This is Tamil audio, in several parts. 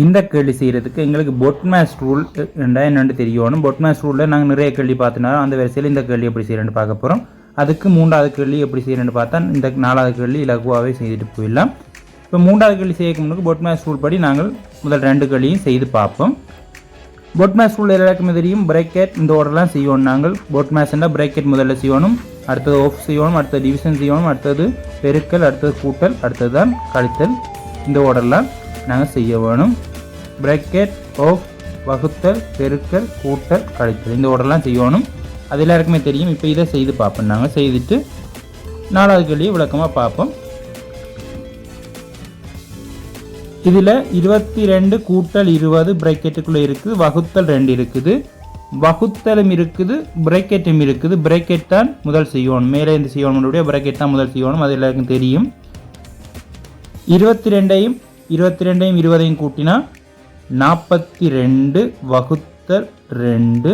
இந்த கேள்வி செய்கிறதுக்கு எங்களுக்கு பொட்மேஸ் ரூல் ரெண்டா என்னென்னு தெரியணும். பொட்மேஸ் ரூலில் நாங்கள் நிறைய கேள்வி பார்த்துனாலும் அந்த வரிசையில் இந்த கேள்வி எப்படி செய்கிறேன்னு பார்க்க போகிறோம் அதுக்கு மூன்றாவது கேள்வி எப்படி செய்கிறேன்னு பார்த்தா இந்த நாலாவது கேள்வி இலகுவாகவே செய்துட்டு போயிடலாம். இப்போ மூன்றாவது கேள்வி செய்யக்கு முன்னுக்கு பொட்மேஸ் ரூல் படி நாங்கள் முதல் ரெண்டு கேள்வியும் செய்து பார்ப்போம். பொட்மேஸ் ரூல் எல்லாருக்குமே தெரியும் பிரேக்கெட் இந்த ஓர்டர்லாம் செய்யணும் நாங்கள். பொட்மேஸ்னா பிரேக்கெட் முதல்ல செய்யணும் அடுத்தது ஆஃப் செய்யணும் அடுத்தது டிவிஷன் செய்யணும் அடுத்தது பெருக்கல் அடுத்தது கூட்டல் அடுத்தது தான் கழித்தல். இந்த ஓர்டர்லாம் நாங்கள் செய்ய வேணும். பிரேக்கெட் ஆஃப் வகுத்தல் பெருக்கல் கூட்டல் கழித்தல். இந்த ஓடெல்லாம் செய்யணும் அது எல்லாருக்குமே தெரியும். இப்போ இதை செய்து பார்ப்போம். நாங்கள் செய்துட்டு நாலாவது கேள்வியை விளக்கமாக பார்ப்போம். இதில் இருபத்தி ரெண்டு கூட்டல் இருபது பிரேக்கெட்டுக்குள்ளே இருக்குது. வகுத்தல் ரெண்டு இருக்குது. வகுத்தலும் இருக்குது பிரேக்கெட்டும் இருக்குது. பிரேக்கெட் தான் முதல் செய்யணும் மேலே இருந்து செய்யணும் பிரேக்கெட் தான் முதல் செய்யணும் அது எல்லாருக்கும் தெரியும். இருபத்தி ரெண்டையும் இருபத்தி ரெண்டையும் இருபதையும் கூட்டினா நாற்பத்தி ரெண்டு வகுத்தல் ரெண்டு.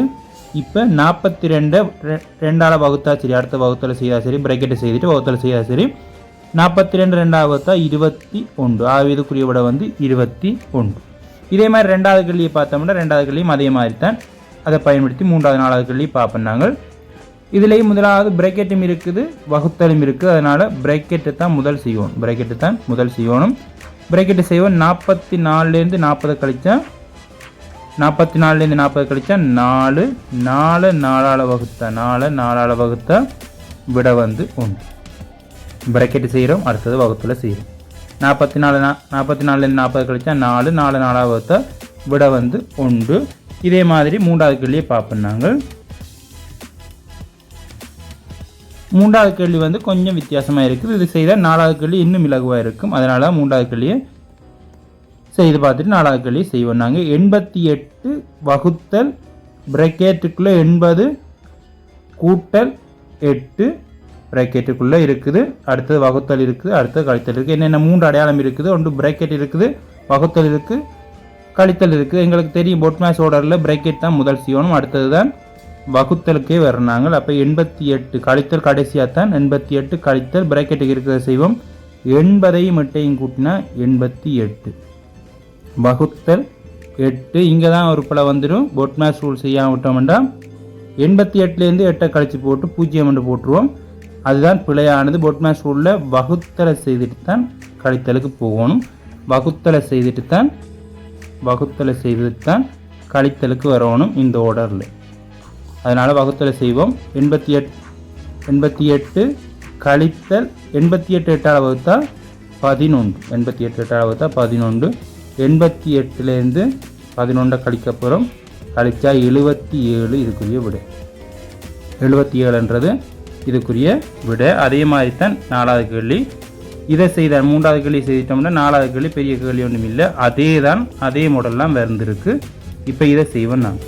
இப்போ நாற்பத்தி ரெண்டை ரெண்டால் வகுத்தா சரி அடுத்த வகுத்தல் செய்தால் சரி பிரேக்கெட்டை செய்துட்டு வகுத்தல் செய்தால் சரி. நாற்பத்தி ரெண்டு ரெண்டாவது வகுத்தா இருபத்தி ஒன்று. ஆயுதக்குரிய விட வந்து இருபத்தி ஒன்று. இதே மாதிரி ரெண்டாவது கல்வியை பார்த்தோம்னா ரெண்டாவது கல்வியும் அதே மாதிரி தான். அதை பயன்படுத்தி மூன்றாவது நாலாவது கல்வியை பார்ப்போம் நாங்கள். இதுலேயும் முதலாவது பிரேக்கெட்டும் இருக்குது வகுத்தலும் இருக்குது. அதனால் பிரேக்கெட்டு தான் முதல் செய்யணும் பிரேக்கெட்டு தான் முதல் செய்யணும் பிரேக்கெட்டு செய்வோம். நாற்பத்தி நாலுலேருந்து நாற்பது கழிச்சா? நாற்பத்தி நாலுலேருந்து நாற்பது கழிச்சா நாலு. நாலு நாலால் வகுத்தா நாலு நாலால் வகுத்தா விட வந்து ஒன்று. பிரேக்கெட்டு செய்கிறோம். அடுத்தது வகுத்தில் செய்கிறோம். நாற்பத்தி நாலு நா நாற்பத்தி நாலுலேருந்து நாற்பது கழிச்சா நாலு. நாலு நாலாவது வகுத்தா விட வந்து ஒன்று. இதே மாதிரி மூன்றாவது கேள்வியை பார்ப்போம் நாங்கள். மூன்றாவது கேள்வி வந்து கொஞ்சம் வித்தியாசமாக இருக்குது. இது செய்தால் நாலாவது கேள்வி இன்னும் இலகுவாக இருக்கும். அதனால் மூன்றாவது கேள்வியை செய்து பார்த்துட்டு நாலாவது கேள்வி செய்வோம். நாங்கள் எண்பத்தி எட்டு வகுத்தல் பிரேக்கெட்டுக்குள்ளே எண்பது கூட்டல் எட்டு பிரக்கெட்டுக்குள்ளே இருக்குது. அடுத்தது வகுத்தல் இருக்குது அடுத்தது கழித்தல் இருக்குது. என்னென்ன மூன்று அடையாளம் இருக்குது? ஒன்று பிரேக்கெட் இருக்குது வகுத்தல் இருக்குது கழித்தல் இருக்குது எங்களுக்கு தெரியும் பொட்மேஸ் ஓர்டரில் பிரேக்கெட் தான் முதல் செய்யணும். அடுத்தது தான் வகுத்தலுக்கே வர்றாங்க அப்போ எண்பத்தி எட்டு கழித்தல் கடைசியாக தான் எண்பத்தி எட்டு கழித்தல் பிராக்கெட்டுக்கு இருக்கிறத செய்வோம். எண்பதையும் எட்டையும் கூட்டினா எண்பத்தி எட்டு. வகுத்தல் எட்டு இங்கே தான் ஒரு பல வந்துடும். பொட்மேஸ் ரூல் செய்யாம விட்டோம்னா எண்பத்தி எட்டுலேருந்து எட்டை கழித்து போட்டு பூஜ்ஜியம் என்று போட்டுருவோம். அதுதான் பிழையானது. பொட்மேஸ் ரூலில் வகுத்தலை செய்துட்டு தான் கழித்தலுக்கு போகணும். வகுத்தலை செய்துட்டு தான் வகுத்தலை செய்துட்டு தான் கழித்தலுக்கு வரணும் இந்த ஆர்டரில் அதனால் வகுத்தலை செய்வோம். எண்பத்தி எட் எண்பத்தி எட்டு கழித்தல் எண்பத்தி எட்டு எட்டால் வகுத்தால் பதினொன்று. எண்பத்தி எட்டு எட்டால் வகுத்தால் பதினொன்று. எண்பத்தி எட்டுலேருந்து பதினொன்றை கழிக்க போகிறோம் எழுபத்தி ஏழு இதுக்குரிய விடை. எழுபத்தி ஏழுன்றது இதுக்குரிய விடை. அதே மாதிரி தான் நாலாவது கேள்வி. இதை செய்த மூன்றாவது கேள்வி செய்துட்டோம்னா நாலாவது கேள்வி பெரிய கேள்வி ஒன்றும் இல்லை. அதே தான் அதே மாடல்லாம் வந்திருக்கு. இப்போ இதை செய்வோம் நான்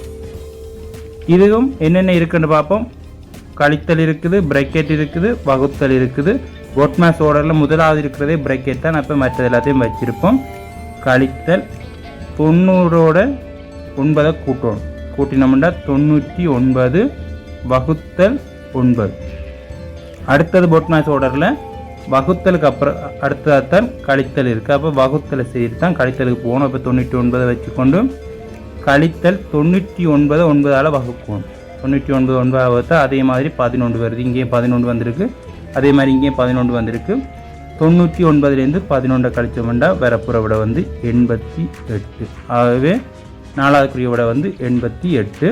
இதுவும் என்னென்ன இருக்குன்னு பார்ப்போம். கழித்தல் இருக்குது பிரக்கெட் இருக்குது வகுத்தல் இருக்குது. ஒட்மேஸ் ஓர்டரில் முதலாவது இருக்கிறதே பிரக்கெட் தான். அப்போ மற்றது எல்லாத்தையும் வச்சுருப்போம். கழித்தல் தொண்ணூறோட ஒன்பதை கூட்டணும். கூட்டினோம்னா தொண்ணூற்றி ஒன்பது வகுத்தல் ஒன்பது. அடுத்தது பொட்மேஸ் ஓர்டரில் வகுத்தலுக்கு அப்புறம் அடுத்ததாக தான் கழித்தல் இருக்குது அப்போ வகுத்தலை செய்து தான் கழித்தலுக்கு போகணும். அப்போ தொண்ணூற்றி ஒன்பதை வச்சுக்கொண்டு கழித்தல் தொண்ணூற்றி ஒன்பது ஒன்பதால் வகுக்கும். தொண்ணூற்றி ஒன்பது ஒன்பதாக வகுத்தா அதே மாதிரி பதினொன்று வருது. இங்கேயும் பதினொன்று வந்திருக்கு. அதே மாதிரி இங்கேயும் பதினொன்று வந்திருக்கு. தொண்ணூற்றி ஒன்பதுலேருந்து பதினொன்றை கழிச்சோம்னா வரப்புற விட வந்து எண்பத்தி எட்டு. ஆகவே நாலாவதுக்குரிய விட வந்து எண்பத்தி எட்டு.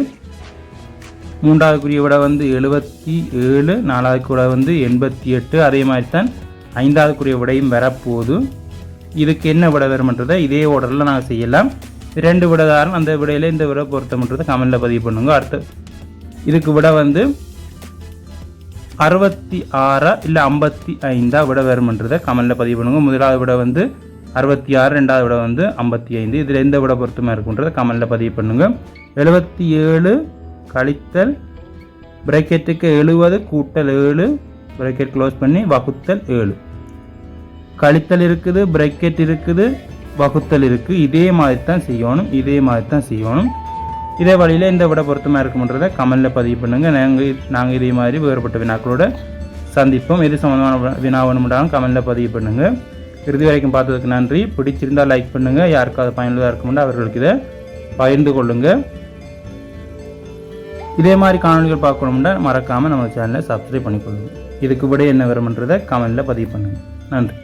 மூன்றாவதுக்குரிய விட வந்து எழுபத்தி ஏழு. நாலாவது விட வந்து எண்பத்தி எட்டு. அதே மாதிரி தான் ஐந்தாவதுக்குரிய விடையும் வரப்போகுது. இதுக்கு என்ன விட வருமன்றதை இதே ஆர்டரில் நாங்கள் செய்யலாம். ரெண்டு விடதாரன் அந்த விடையில் இந்த விட பொருத்தம்ன்றதை கமெண்டில் பதிவு பண்ணுங்க. அடுத்து இதுக்கு விட வந்து அறுபத்தி ஆறா இல்லை ஐம்பத்தி ஐந்தா விட வருமன்றதை கமெண்டில் பதிவு பண்ணுங்க. முதலாவது விட வந்து அறுபத்தி ஆறு ரெண்டாவது விட வந்து ஐம்பத்தி ஐந்து. இதில் எந்த விட பொருத்தமாக இருக்குன்றதை கமெண்டில் பதிவு பண்ணுங்க. எழுபத்தி ஏழு கழித்தல் பிரேக்கெட்டுக்கு எழுபது கூட்டல் ஏழு பிரேக்கெட் க்ளோஸ் பண்ணி வகுத்தல் ஏழு. கழித்தல் இருக்குது பிரேக்கெட் இருக்குது வகுத்தல் இருக்குது இதே மாதிரி தான் செய்யணும் இதே மாதிரி தான் செய்யணும். இதே வழியில் இந்த விட பொருத்தமாக இருக்குன்றதை கமெண்டில் பதிவு பண்ணுங்கள் நாங்கள் நாங்கள் இதே மாதிரி வேறுபட்ட வினாக்களோட சந்திப்போம். எது சம்மந்தமான வினா வேணும்னாலும் கமெண்டில் பதிவு பண்ணுங்கள் இறுதி வரைக்கும் பார்த்ததுக்கு நன்றி. பிடிச்சிருந்தால் லைக் பண்ணுங்கள் யாருக்காவது பயனுள்ளதாக இருக்கும்னா அவர்களுக்கு இதை பகிர்ந்து கொள்ளுங்கள் இதே மாதிரி காணொலிகள் பார்க்கணும்னா மறக்காமல் நம்ம சேனலை சப்ஸ்கிரைப் பண்ணிக்கொள்ளுங்கள் இதுக்கு விட என்ன வரும்ன்றதை கமெண்டில் பதிவு பண்ணுங்கள் நன்றி.